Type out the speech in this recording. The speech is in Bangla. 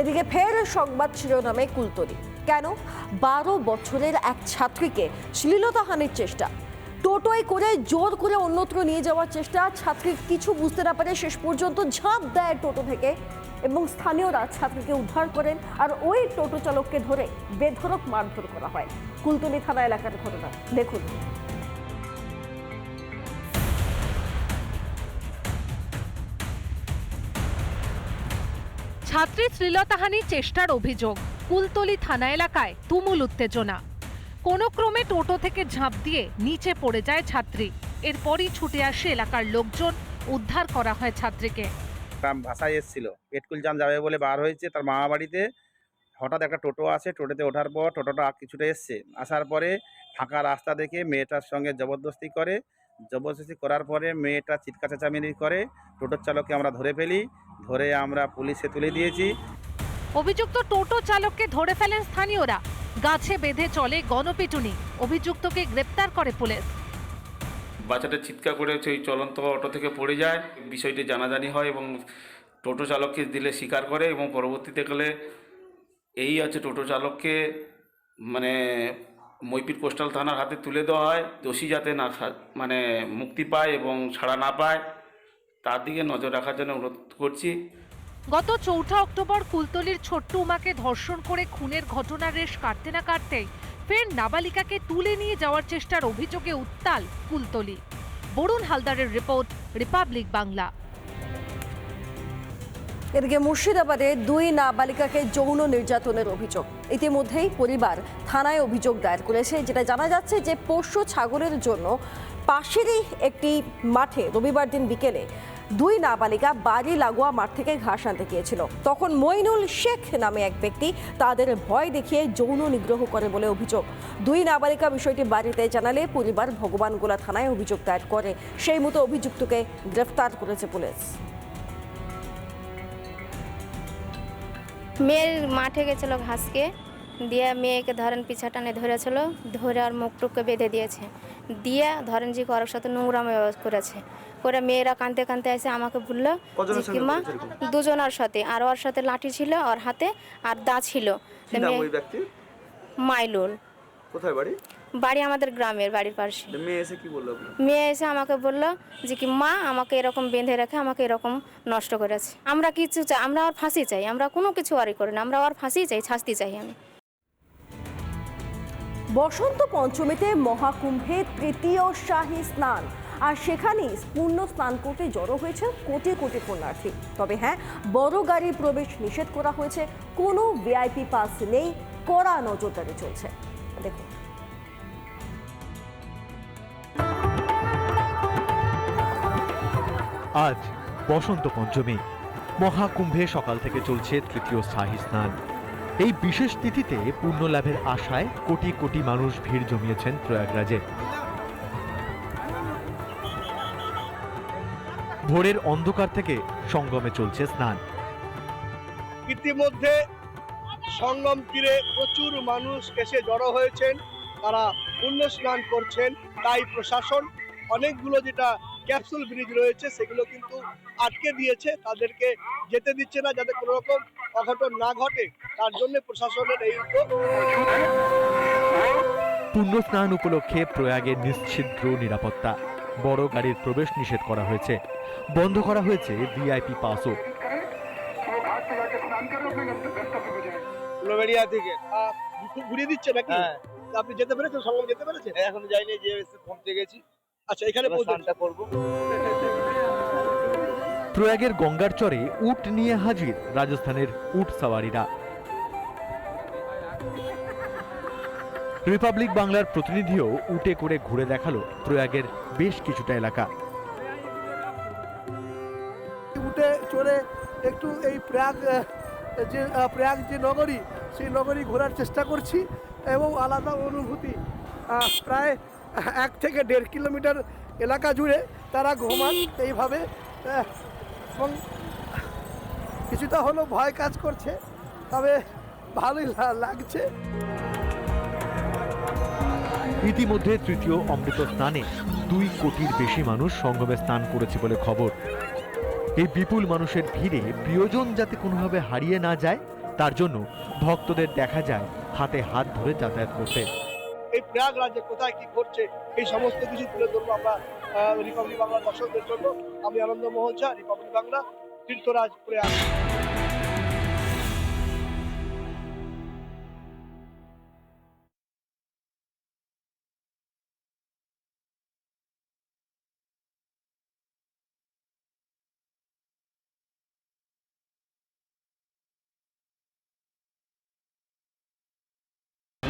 এদিকে ফের সংবাদ শিরোনামে কুলতলি। কেন? বারো বছরের এক ছাত্রীকে শ্লীলতাহানির চেষ্টা। টোটোয় করে জোর করে অন্যত্র নিয়ে যাওয়ার চেষ্টা, ছাত্রী কিছু বুঝতে না পারে শেষ পর্যন্ত ঝাঁপ দেয় টোটো থেকে এবং স্থানীয়রা ছাত্রীকে উদ্ধার করেন আর ওই টোটো চালককে ধরে বেধরক মারধর করা হয়। কুলতলি থানা এলাকার ঘটনা। দেখুন। ছাত্রী শ্লীলতাহানির চেষ্টার অভিযোগ। কুলতলি থানা এলাকায় তুমুল উত্তেজনা। কোনো ক্রমে টোটো থেকে ঝাঁপ দিয়ে নিচে পড়ে যায় ছাত্রী। এরপরই ছুটে আসে এলাকার লোকজন, উদ্ধার করা হয় ছাত্রীকে। ভাষায় এসেছিল। পেটকুল যান যাবে বলে বার হয়েছে। তার মামা বাড়িতে হঠাৎ একটা টোটো আসে। টোটোতে ওঠার পর টোটোটা কিছুটা এসছে। আসার পরে ফাঁকা রাস্তা দেখে মেয়েটার সঙ্গে জবরদস্তি করে। জবরদস্তি করার পরে মেয়েটা চিৎকার চেঁচামেচি করে। টোটোর চালককে আমরা ধরে ফেলি। ধরে আমরা পুলিশে তুলে দিয়েছি। অভিযুক্ত টোটো চালককে ধরে ফেলেন স্থানীয়রা। গাছে বেঁধে চলে গণপিটুনি। অভিযুক্তকে গ্রেপ্তার করে পুলিশ। বাচ্চাটা চিৎকার করে হচ্ছে ওই চলন্ত অটো থেকে পড়ে যায়। বিষয়টি জানাজানি হয় এবং টোটো চালককে দিলে স্বীকার করে এবং পরবর্তীতে গেলে এই আছে টোটো চালককে মানে মৈপির কোস্টাল থানার হাতে তুলে দেওয়া হয়। দোষী যাতে না মানে মুক্তি পায় এবং ছাড়া না পায়। তার দিকে নজর রাখার জন্য অনুরোধ করছি। গত চৌঠা অক্টোবর কুলতলির ছোট্ট উমাকে ধর্ষণ করে খুনের ঘটনার রেশ কাটতে না কাটতেই ফের নাবালিকাকে তুলে নিয়ে যাওয়ার চেষ্টার অভিযোগে উত্তাল কুলতলি। বরুণ হালদারের রিপোর্ট রিপাবলিক বাংলা। এদিকে মুর্শিদাবাদে দুই নাবালিকাকে যৌন নির্যাতনের অভিযোগ। ইতিমধ্যেই পরিবার থানায় অভিযোগ দায়ের করেছে যেটা জানা যাচ্ছে যে পোষ্য ছাগলের জন্য পাশেরই একটি মাঠে রবিবার দিন বিকেলে দুই নাবালিকা বাড়ি লাগোয়া মাঠ থেকে ঘাস আনতে গিয়েছিল। তখন মইনুল শেখ নামে এক ব্যক্তি তাদের ভয় দেখিয়ে যৌন নিগ্রহ করে বলে অভিযোগ। দুই নাবালিকা বিষয়টি বাড়িতে জানালে পরিবার ভগবানগোলা থানায় অভিযোগ দায়ের করে। সেই মতো অভিযুক্তকে গ্রেফতার করেছে পুলিশ। মেয়ের মাঠে গেছিল ঘাসকে। দিয়ে মেয়েকে ধরেন পিছা টানে ধরেছিল। ধরে আর মুখ টুককে বেঁধে দিয়েছে। দিয়ে ধরেন যে কারোর সাথে নোংরামো করেছে করে মেয়েরা কাঁদতে কাঁদতে এসে আমাকে বলল যে কি মা দুজনের সাথে আর ওর সাথে লাঠি ছিল ওর হাতে আর দা ছিল। মাইলুল। কোথায় বাড়ি? বাড়ি আমাদের গ্রামের বাড়ির পাশে। মেয়ে এসে কি বলল মেয়ে এসে আমাকে বলল যে কি মা আমাকে এরকম বেঁধে রেখে আমাকে এরকম নষ্ট করেছে। আমরা কিছু চাই আমরা আর ফাঁসি চাই আমরা কোনো কিছু আরই করি না আমরা আর ফাঁসি চাই শাস্তি চাই আমি। বসন্ত পঞ্চমীতে মহাকুম্ভে তৃতীয় শাহী স্নান। আর সেখানেই পূর্ণ স্নান করতে জড়ো হয়েছে কোটি কোটি পুণ্যার্থী। তবে হ্যাঁ বড় গাড়ি প্রবেশ নিষেধ করা হয়েছে। কোনো ভিআইপি পাস নেই, কড়া নজরদারি চলছে। দেখুন। আজ বসন্ত পঞ্চমী। মহাকুম্ভে সকাল থেকে চলছে তৃতীয় শাহী স্নান। এই বিশেষ তিথিতে পুণ্য লাভের আশায় কোটি কোটি মানুষ ভিড় জমিয়েছেন প্রয়াগরাজে। ভোরের অন্ধকার থেকে সঙ্গমে চলছে স্নান। ইতিমধ্যে সঙ্গম তীরে প্রচুর মানুষ এসে জড়ো হয়েছেন, তারা পুণ্য স্নান করছেন, তাই প্রশাসন অনেকগুলো যেটা ক্যাপসুল ব্রিজ রয়েছে সেগুলো কিন্তু আটকে দিয়েছে তাদেরকে যেতে দিচ্ছে না যাতে কোনো রকম অঘটন না ঘটে তার জন্য প্রশাসনের এই উদ্যোগ। পুণ্য স্নান উপলক্ষে প্রয়াগে নিশ্ছিদ্র নিরাপত্তা বড় গাড়ির প্রবেশ নিষেধ করা হয়েছে। বন্ধ করা হয়েছে ভিআইপি পাসও। থেকে ঘুরিয়ে দিচ্ছে নাকি? আপনি যেতে পেরেছেন? সঙ্গম যেতে পেরেছেন? এখন যাইনি যে পৌঁছে গেছি। আচ্ছা এখানে স্নানটা করব। প্রয়াগের গঙ্গার চরে উট নিয়ে হাজির রাজস্থানের উট সাওয়ারিরা। রিপাবলিক বাংলার প্রতিনিধিও উটে করে ঘুরে দেখাল প্রয়াগের বেশ কিছুটা এলাকা। উঠে চড়ে একটু এই প্রয়াগ যে আহ, প্রয়াগ যে নগরী সেই নগরী ঘোরার চেষ্টা করছি এবং আলাদা অনুভূতি আহ, প্রায় এক থেকে দেড় কিলোমিটার এলাকা জুড়ে তারা ঘুমান এইভাবে এবং কিছুটা হলো ভয় কাজ করছে তবে ভালোই লাগছে। ইতিমধ্যে তৃতীয় অমৃত স্নানে দুই কোটির বেশি মানুষ সঙ্গমে স্নান করেছে বলে খবর। এই বিপুল মানুষের ভিড়ে প্রিয়জন যাতে কোনোভাবে হারিয়ে না যায় তার জন্য ভক্তদের দেখা যায় হাতে হাত ধরে যাতায়াত করতে। প্রয়াগরাজে কোথায় কি ঘটছে, এই সমস্ত কিছু তুলে ধরবো আমরা রিপাবলিক বাংলা দর্শকদের জন্য। আমি আনন্দ মোহন ঝা রিপাবলিক বাংলা তীর্থরাজ প্রয়াগ